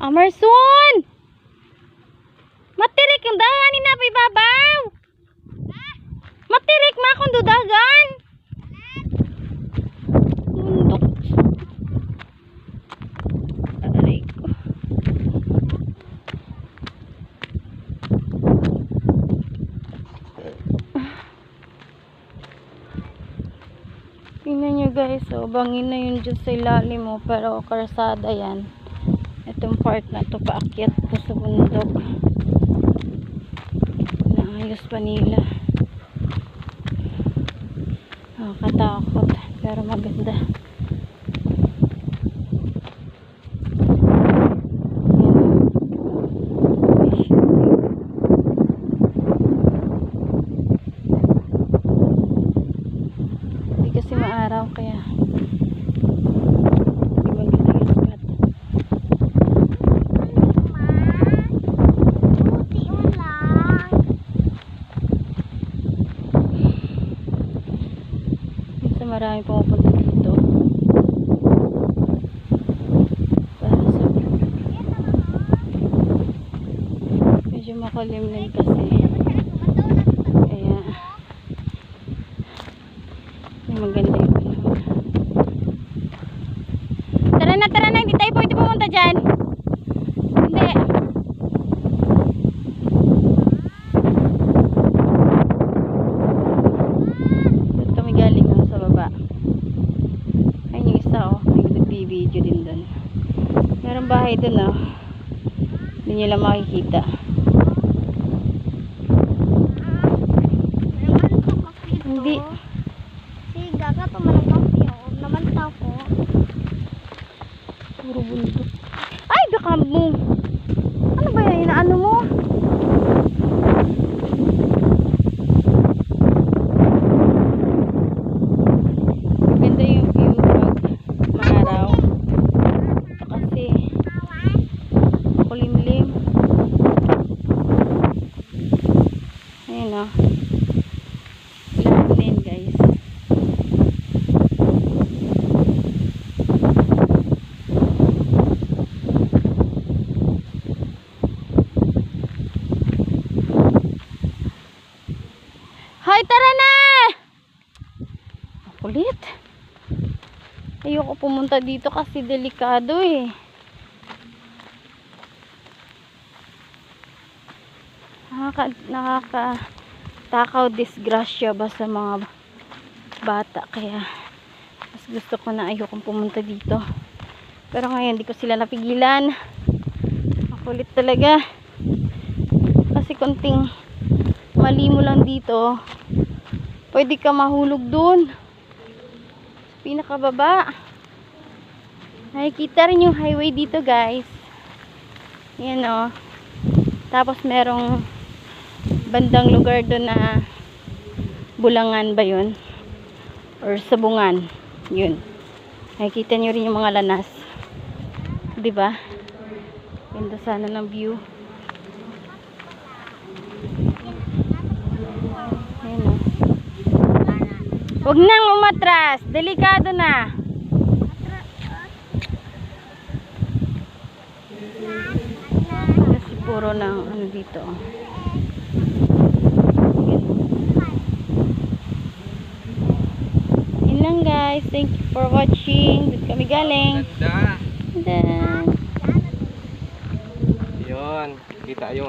Amerson! Matirik yung dahan ni Napay Babaw! Matirik ma kung dudagan! Mundok. Aray ko. Tingnan nyo guys, oh, bangin na yun dyan sa ilalim mo, pero karsada yan. Itong part na to paakyat po sa bundok. Naayos pa nila. Nakakatakot, pero maganda. Hindi kasi maaraw kaya hindi maganda yung spot. Buti mo lang. Minsan marami pumupunta dito. Medyo makulimlim kasi. Kaya maganda yung panahon. Tara na, tara na. Hindi tayo pwede pumunta dyan. Hindi. Doon kami galing oh, sa baba. Ayun yung isa oh. May nagbibideo din doon. Meron bahay doon oh. Hindi nyo lang makikita. Ito. Hindi. Si Gaga malabang yun. Naman to ko. Puro bundok. Ay, baka mo. Ano ba yan? Inaano mo? Ganda yung view pag maaraw. Kasi kulimlim. Ayun o. Lahat din guys. Hoy, tara na! Kulit. Ayoko pumunta dito kasi delikado eh. Nakaka, nakaka takaw disgrasya ba sa mga bata? Kaya mas gusto ko na ayokong pumunta dito. Pero ngayon di ko sila napigilan. Makulit talaga. Kasi konting mali mo lang dito pwede ka mahulog dun. Pinakababa. Nakikita rin yung highway dito guys. Yan o tapos merong bandang lugar doon na bulangan ba yun or sabungan yun nakikita nyo rin yung mga lanas ba ganda sana ng view Ayan o. Huwag nang umatras. Delikado na. Kasi puro ng ano dito. oh. Lang guys. Thank you for watching. Doon kami galing. Ganda. Then, Yun. Kita yung